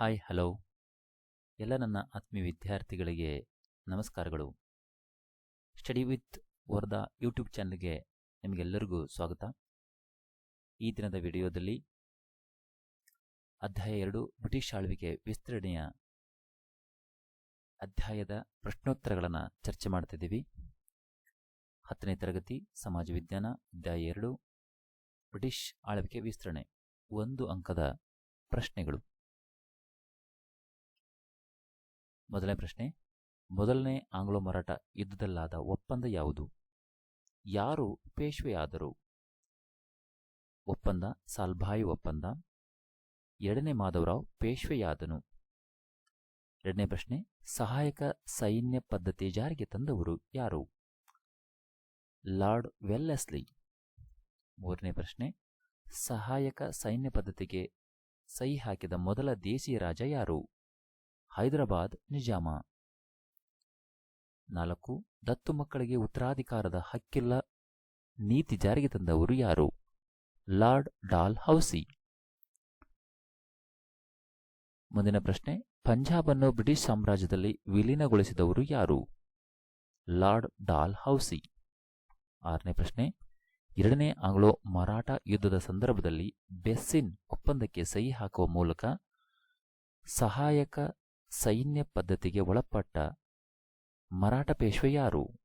Hi, hello. ಎಲ್ಲ ನನ್ನ ಆತ್ಮೀಯ ವಿದ್ಯಾರ್ಥಿಗಳಿಗೆ ನಮಸ್ಕಾರಗಳು. ಸ್ಟಡಿ ವಿತ್ ವರ್ಧಾ ಯೂಟ್ಯೂಬ್ ಚಾನಲ್ಗೆ ನಿಮಗೆಲ್ಲರಿಗೂ ಸ್ವಾಗತ. ಈ ದಿನದ ವಿಡಿಯೋದಲ್ಲಿ ಅಧ್ಯಾಯ ಎರಡು, ಬ್ರಿಟಿಷ್ ಆಳ್ವಿಕೆ ವಿಸ್ತರಣೆಯ ಅಧ್ಯಾಯದ ಪ್ರಶ್ನೋತ್ತರಗಳನ್ನು ಚರ್ಚೆ ಮಾಡ್ತಿದ್ದೀವಿ. ಹತ್ತನೇ ತರಗತಿ, ಸಮಾಜ ವಿಜ್ಞಾನ, ಅಧ್ಯಾಯ ಎರಡು, ಬ್ರಿಟಿಷ್ ಆಳ್ವಿಕೆ ವಿಸ್ತರಣೆ. ಒಂದು ಅಂಕದ ಪ್ರಶ್ನೆಗಳು. ಮೊದಲನೇ ಪ್ರಶ್ನೆ, ಮೊದಲನೇ ಆಂಗ್ಲೋ ಮರಾಠ ಯುದ್ಧದಲ್ಲಾದ ಒಪ್ಪಂದ ಯಾವುದು? ಯಾರು ಪೇಶ್ವೆಯಾದರು? ಒಪ್ಪಂದ, ಸಾಲ್ಭಾಯಿ ಒಪ್ಪಂದ. ಎರಡನೇ ಮಾಧವರಾವ್ ಪೇಶ್ವೆಯಾದನು. ಎರಡನೇ ಪ್ರಶ್ನೆ, ಸಹಾಯಕ ಸೈನ್ಯ ಪದ್ಧತಿ ಜಾರಿಗೆ ತಂದವರು ಯಾರು? Lord Wellesley. ಮೂರನೇ ಪ್ರಶ್ನೆ, ಸಹಾಯಕ ಸೈನ್ಯ ಪದ್ಧತಿಗೆ ಸಹಿ ಹಾಕಿದ ಮೊದಲ ದೇಶೀಯ ರಾಜ ಯಾರು? ಹೈದರಾಬಾದ್, ನಿಜಾಮ. ನಾಲ್ಕು, ದತ್ತು ಮಕ್ಕಳಿಗೆ ಉತ್ತರಾಧಿಕಾರದ ಹಕ್ಕಿಲ್ಲ ನೀತಿ ಜಾರಿಗೆ ತಂದವರು ಯಾರು? Lord Dalhousie. ಮುಂದಿನ ಪ್ರಶ್ನೆ ಪಂಜಾಬ್ ಅನ್ನು ಬ್ರಿಟಿಷ್ ಸಾಮ್ರಾಜ್ಯದಲ್ಲಿ ವಿಲೀನಗೊಳಿಸಿದವರು ಯಾರು? Lord Dalhousie. ಆರನೇ ಪ್ರಶ್ನೆ, ಎರಡನೇ ಆಂಗ್ಲೋ ಮರಾಠ ಯುದ್ಧದ ಸಂದರ್ಭದಲ್ಲಿ ಬೆಸ್ಸಿನ್ ಒಪ್ಪಂದಕ್ಕೆ ಸಹಿ ಹಾಕುವ ಮೂಲಕ ಸಹಾಯಕ ಸೈನ್ಯ ಪದ್ಧತಿಗೆ ಒಳಪಟ್ಟ ಮರಾಠ ಪೇಶ್ವೆ ಯಾರು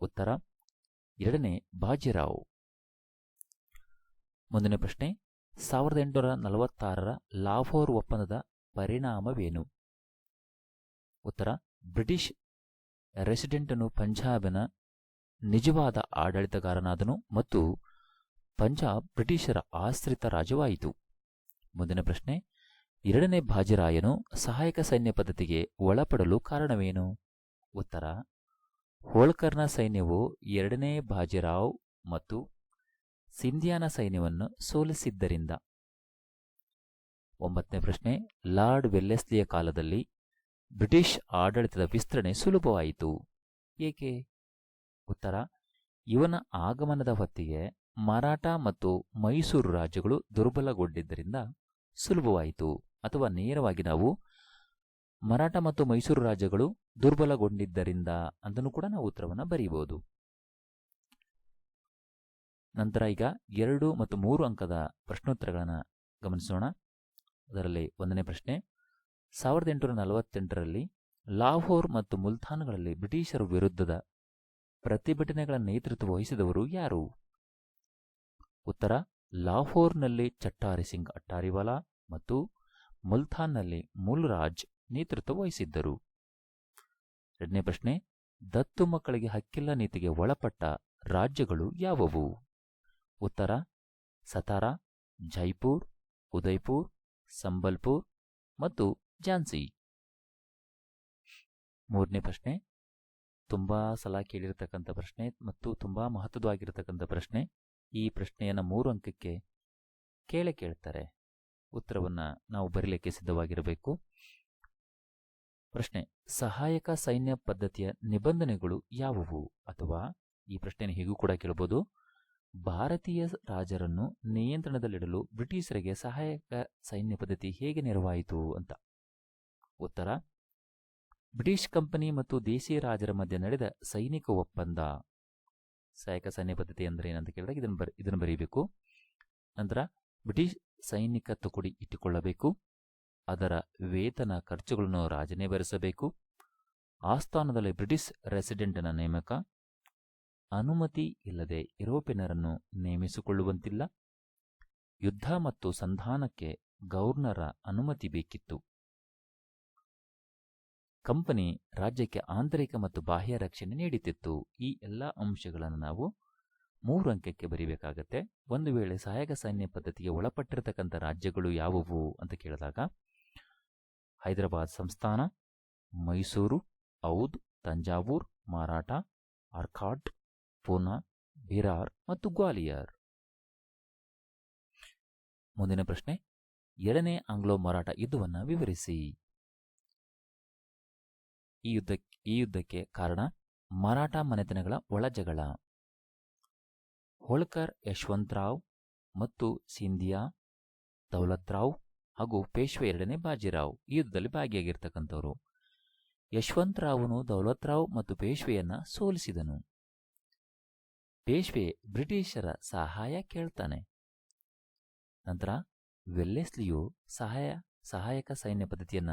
ಉತ್ತರ, ಎರಡನೇ ಬಾಜಿರಾವ್ ಮುಂದಿನ ಪ್ರಶ್ನೆ, ಸಾವಿರದ ಎಂಟುನೂರ ನಲವತ್ತಾರರ ಲಾಹೋರ್ ಒಪ್ಪಂದದ ಪರಿಣಾಮವೇನು? ಉತ್ತರ, ಬ್ರಿಟಿಷ್ ರೆಸಿಡೆಂಟನು ಪಂಜಾಬಿನ ನಿಜವಾದ ಆಡಳಿತಗಾರನಾದನು ಮತ್ತು ಪಂಜಾಬ್ ಬ್ರಿಟಿಷರ ಆಶ್ರಿತ ರಾಜ್ಯವಾಯಿತು. ಮುಂದಿನ ಪ್ರಶ್ನೆ ಎರಡನೇ ಬಾಜಿರಾಯನು ಸಹಾಯಕ ಸೈನ್ಯ ಪದ್ಧತಿಗೆ ಒಳಪಡಲು ಕಾರಣವೇನು? ಉತ್ತರ, ಹೋಳ್ಕರ್ನ ಸೈನ್ಯವು ಎರಡನೇ ಬಾಜಿರಾವ್ ಮತ್ತು ಸಿಂಧಿಯಾನ ಸೈನ್ಯವನ್ನು ಸೋಲಿಸಿದ್ದರಿಂದ. ಒಂಬತ್ತನೇ ಪ್ರಶ್ನೆ, ಲಾರ್ಡ್ ವೆಲ್ಲೆಸ್ಲಿಯ ಕಾಲದಲ್ಲಿ ಬ್ರಿಟಿಷ್ ಆಡಳಿತದ ವಿಸ್ತರಣೆ ಸುಲಭವಾಯಿತು. ಏಕೆ? ಉತ್ತರ, ಇವನ ಆಗಮನದ ಹೊತ್ತಿಗೆ ಮರಾಠ ಮತ್ತು ಮೈಸೂರು ರಾಜ್ಯಗಳು ದುರ್ಬಲಗೊಂಡಿದ್ದರಿಂದ ಸುಲಭವಾಯಿತು. ಅಥವಾ ನೇರವಾಗಿ ನಾವು ಮರಾಠ ಮತ್ತು ಮೈಸೂರು ರಾಜ್ಯಗಳು ದುರ್ಬಲಗೊಂಡಿದ್ದರಿಂದ ಅಂತಲೂ ಕೂಡ ನಾವು ಉತ್ತರವನ್ನು ಬರೆಯಬಹುದು ನಂತರ ಈಗ ಎರಡು ಮತ್ತು ಮೂರು ಅಂಕದ ಪ್ರಶ್ನೋತ್ತರಗಳನ್ನು ಗಮನಿಸೋಣ. ಅದರಲ್ಲಿ ಒಂದನೇ ಪ್ರಶ್ನೆ, ಸಾವಿರದ ಎಂಟುನೂರ ನಲವತ್ತೆಂಟರಲ್ಲಿ ಲಾಹೋರ್ ಮತ್ತು ಮುಲ್ತಾನ್ಗಳಲ್ಲಿ ಬ್ರಿಟಿಷರ ವಿರುದ್ಧದ ಪ್ರತಿಭಟನೆಗಳ ನೇತೃತ್ವ ವಹಿಸಿದವರು ಯಾರು? ಉತ್ತರ, ಲಾಹೋರ್ನಲ್ಲಿ ಚಟ್ಟಾರಿ ಸಿಂಗ್ ಅಟ್ಟಾರಿವಾಲಾ ಮತ್ತು ಮುಲ್ತಾನ್ನಲ್ಲಿ ಮುಲ್ರಾಜ್ ನೇತೃತ್ವ ವಹಿಸಿದ್ದರು. ಎರಡನೇ ಪ್ರಶ್ನೆ, ದತ್ತು ಮಕ್ಕಳಿಗೆ ಹಕ್ಕಿಲ್ಲ ನೀತಿಗೆ ಒಳಪಟ್ಟ ರಾಜ್ಯಗಳು ಯಾವುವು? ಉತ್ತರ, ಸತಾರಾ, ಜೈಪುರ್ ಉದಯ್ಪುರ್ ಸಂಬಲ್ಪುರ್ ಮತ್ತು ಝಾನ್ಸಿ. ಮೂರನೇ ಪ್ರಶ್ನೆ, ತುಂಬಾ ಸಲ ಕೇಳಿರತಕ್ಕಂಥ ಪ್ರಶ್ನೆ ಮತ್ತು ತುಂಬಾ ಮಹತ್ವವಾಗಿರತಕ್ಕಂಥ ಪ್ರಶ್ನೆ ಈ ಪ್ರಶ್ನೆಯನ್ನು ಮೂರು ಅಂಕಕ್ಕೆ ಕೇಳೇ ಕೇಳ್ತಾರೆ. ಉತ್ತರವನ್ನ ನಾವು ಬರೀಲಿಕ್ಕೆ ಸಿದ್ಧವಾಗಿರಬೇಕು. ಪ್ರಶ್ನೆ, ಸಹಾಯಕ ಸೈನ್ಯ ಪದ್ಧತಿಯ ನಿಬಂಧನೆಗಳು ಯಾವುವು? ಅಥವಾ ಈ ಪ್ರಶ್ನೆಯನ್ನು ಹೀಗೂ ಕೂಡ ಕೇಳಬಹುದು. ಭಾರತೀಯ ರಾಜರನ್ನು ನಿಯಂತ್ರಣದಲ್ಲಿಡಲು ಬ್ರಿಟಿಷರಿಗೆ ಸಹಾಯಕ ಸೈನ್ಯ ಪದ್ಧತಿ ಹೇಗೆ ನೆರವಾಯಿತು ಅಂತ? ಉತ್ತರ, ಬ್ರಿಟಿಷ್ ಕಂಪನಿ ಮತ್ತು ದೇಶೀಯ ರಾಜರ ಮಧ್ಯೆ ನಡೆದ ಸೈನಿಕ ಒಪ್ಪಂದ. ಸಹಾಯಕ ಸೈನ್ಯ ಪದ್ಧತಿ ಅಂದ್ರೆ ಏನಂತ ಕೇಳಿದಾಗ ಇದನ್ನು ಬರಿ, ಇದನ್ನು ಬರೀಬೇಕು. ನಂತರ ಬ್ರಿಟಿಷ್ ಸೈನಿಕ ತುಕುಡಿ ಇಟ್ಟುಕೊಳ್ಳಬೇಕು. ಅದರ ವೇತನ ಖರ್ಚುಗಳನ್ನು ರಾಜನೇ ಭರಿಸಬೇಕು. ಆಸ್ಥಾನದಲ್ಲಿ ಬ್ರಿಟಿಷ್ ರೆಸಿಡೆಂಟ್ನ ನೇಮಕ. ಅನುಮತಿ ಇಲ್ಲದೆ ಯುರೋಪಿಯನರನ್ನು ನೇಮಿಸಿಕೊಳ್ಳುವಂತಿಲ್ಲ. ಯುದ್ಧ ಮತ್ತು ಸಂಧಾನಕ್ಕೆ ಗೌರ್ನರ ಅನುಮತಿ ಬೇಕಿತ್ತು. ಕಂಪನಿ ರಾಜ್ಯಕ್ಕೆ ಆಂತರಿಕ ಮತ್ತು ಬಾಹ್ಯ ರಕ್ಷಣೆ ನೀಡುತ್ತಿತ್ತು. ಈ ಎಲ್ಲ ಅಂಶಗಳನ್ನು ನಾವು ಮೂರು ಅಂಕಕ್ಕೆ ಬರೀಬೇಕಾಗತ್ತೆ. ಒಂದು ವೇಳೆ ಸಹಾಯಕ ಸೈನ್ಯ ಪದ್ಧತಿಗೆ ಒಳಪಟ್ಟಿರತಕ್ಕಂಥ ರಾಜ್ಯಗಳು ಯಾವುವು ಅಂತ ಕೇಳಿದಾಗ, ಹೈದರಾಬಾದ್ ಸಂಸ್ಥಾನ, ಮೈಸೂರು ಔದ್ ತಂಜಾವೂರ್, ಮಾರಾಠ, ಆರ್ಕಾಟ್, ಪೂನಾ, ಬಿರಾರ್ ಮತ್ತು ಗ್ವಾಲಿಯರ್. ಮುಂದಿನ ಪ್ರಶ್ನೆ, ಎರಡನೇ ಆಂಗ್ಲೋ ಮಾರಾಟ ಯುದ್ಧವನ್ನು ವಿವರಿಸಿ. ಈ ಯುದ್ಧ ಈ ಯುದ್ಧಕ್ಕೆ ಕಾರಣ ಮರಾಠ ಮನೆತನಗಳ ಒಳಜಗಳ. ಹೋಳ್ಕರ್, ಯಶವಂತರಾವ್ ಮತ್ತು ಸಿಂಧಿಯಾ, ದೌಲತ್ರಾವ್ ಹಾಗೂ ಪೇಶ್ವೆ ಎರಡನೇ ಬಾಜಿರಾವ್ ಈ ಯುದ್ಧದಲ್ಲಿ ಭಾಗಿಯಾಗಿರ್ತಕ್ಕಂಥವ್ರು. ಯಶವಂತರಾವನು ದೌಲತ್ರಾವ್ ಮತ್ತು ಪೇಶ್ವೆಯನ್ನ ಸೋಲಿಸಿದನು. ಪೇಶ್ವೆ ಬ್ರಿಟಿಷರ ಸಹಾಯ ಕೇಳ್ತಾನೆ. ನಂತರ ವೆಲ್ಲೆಸ್ಲಿಯು ಸಹಾಯ, ಸಹಾಯಕ ಸೈನ್ಯ ಪದ್ಧತಿಯನ್ನ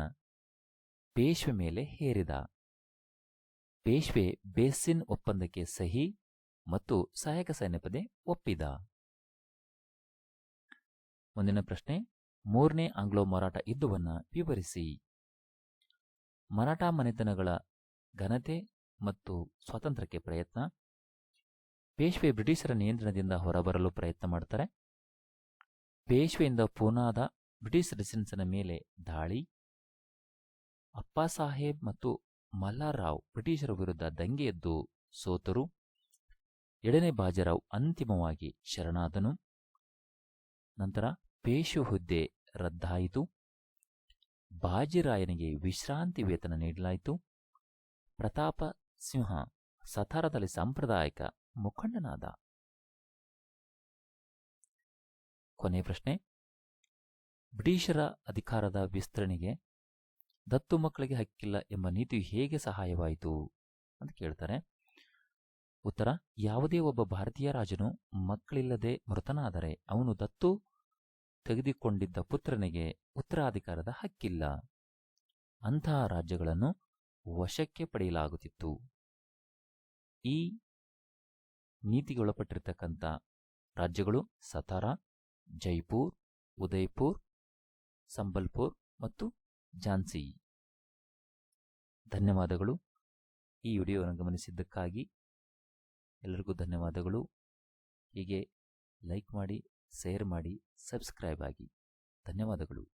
ಪೇಶ್ವೆ ಮೇಲೆ ಹೇರಿದ. ಪೇಶ್ವೆ ಬೇಸಿನ್ ಒಪ್ಪಂದಕ್ಕೆ ಸಹಿ ಮತ್ತು ಸಹಾಯಕ ಸೈನ್ಯ ಪಡೆ ಒಪ್ಪಿದ. ಮುಂದಿನ ಪ್ರಶ್ನೆ, ಮೂರನೇ ಆಂಗ್ಲೋ ಮರಾಠ ಯುದ್ಧವನ್ನು ವಿವರಿಸಿ. ಮರಾಠ ಮನೆತನಗಳ ಘನತೆ ಮತ್ತು ಸ್ವಾತಂತ್ರ್ಯಕ್ಕೆ ಪ್ರಯತ್ನ. ಪೇಶ್ವೆ ಬ್ರಿಟಿಷರ ನಿಯಂತ್ರಣದಿಂದ ಹೊರಬರಲು ಪ್ರಯತ್ನ ಮಾಡ್ತಾರೆ. ಪೇಶ್ವೆಯಿಂದ ಪೂನಾದ ಬ್ರಿಟಿಷ್ ರೆಸಿಡೆನ್ಸಿನ ಮೇಲೆ ದಾಳಿ. ಅಪ್ಪಾ ಸಾಹೇಬ್ ಮತ್ತು ಮಲ್ಲಾರಾವ್ ಬ್ರಿಟಿಷರ ವಿರುದ್ಧ ದಂಗೆ ಎದ್ದು ಸೋತರು. ಎರಡನೇ ಬಾಜರಾವ್ ಅಂತಿಮವಾಗಿ ಶರಣಾದನು. ನಂತರ ಪೇಶು ಹುದ್ದೆ ರದ್ದಾಯಿತು. ಬಾಜಿರಾಯನಿಗೆ ವಿಶ್ರಾಂತಿ ವೇತನ ನೀಡಲಾಯಿತು. ಪ್ರತಾಪ ಸಿಂಹ ಸತಾರದಲ್ಲಿ ಸಾಂಪ್ರದಾಯಿಕ ಮುಖಂಡನಾದ. ಕೊನೆ ಪ್ರಶ್ನೆ. ಬ್ರಿಟಿಷರ ಅಧಿಕಾರದ ವಿಸ್ತರಣೆಗೆ ದತ್ತು ಮಕ್ಕಳಿಗೆ ಹಕ್ಕಿಲ್ಲ ಎಂಬ ನೀತಿ ಹೇಗೆ ಸಹಾಯವಾಯಿತು ಅಂತ ಕೇಳ್ತಾರೆ. ಉತ್ತರ, ಯಾವುದೇ ಒಬ್ಬ ಭಾರತೀಯ ರಾಜನು ಮಕ್ಕಳಿಲ್ಲದೆ ಮೃತನಾದರೆ ಅವನು ದತ್ತು ತೆಗೆದುಕೊಂಡಿದ್ದ ಪುತ್ರನಿಗೆ ಉತ್ತರಾಧಿಕಾರದ ಹಕ್ಕಿಲ್ಲ. ಅಂತಹ ರಾಜ್ಯಗಳನ್ನು ವಶಕ್ಕೆ ಪಡೆಯಲಾಗುತ್ತಿತ್ತು. ಈ ನೀತಿಗೆ ಒಳಪಟ್ಟಿರ್ತಕ್ಕಂಥ ರಾಜ್ಯಗಳು ಸತಾರಾ, ಜೈಪುರ್ ಉದಯ್ಪುರ್ ಸಂಬಲ್ಪುರ್ ಮತ್ತು ಝಾನ್ಸಿ. ಧನ್ಯವಾದಗಳು. ಈ ವಿಡಿಯೋವನ್ನು ಗಮನಿಸಿದ್ದಕ್ಕಾಗಿ ಎಲ್ಲರಿಗೂ ಧನ್ಯವಾದಗಳು. ಹೀಗೆ ಲೈಕ್ ಮಾಡಿ ಶೇರ್ ಮಾಡಿ ಸಬ್ಸ್ಕ್ರೈಬ್ ಆಗಿ. ಧನ್ಯವಾದಗಳು.